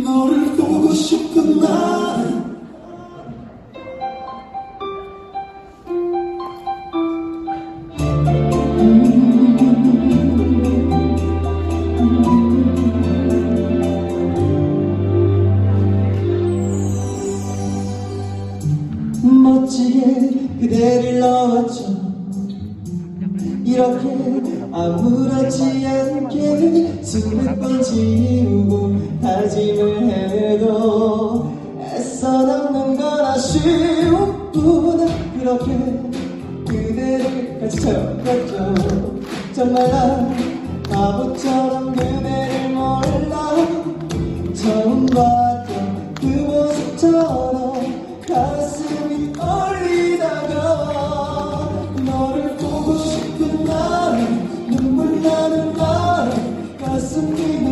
너를 보고 싶은 날 멋지게 그대를 넣었죠 이렇게 아무렇지 않게 수백 번 지우 고 다짐을 해도 애써 남는 건 아쉬움 뿐. 그렇게 그대를 같이 쳐였죠. 정말 난 바보처럼 그대를 몰라. 처음 봤던 그 모습처럼 가슴이 떨리다가 너를 보고 싶은 나는 눈물 나는 나는 가슴 뛰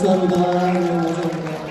감사합니다. 네, 감사합니다.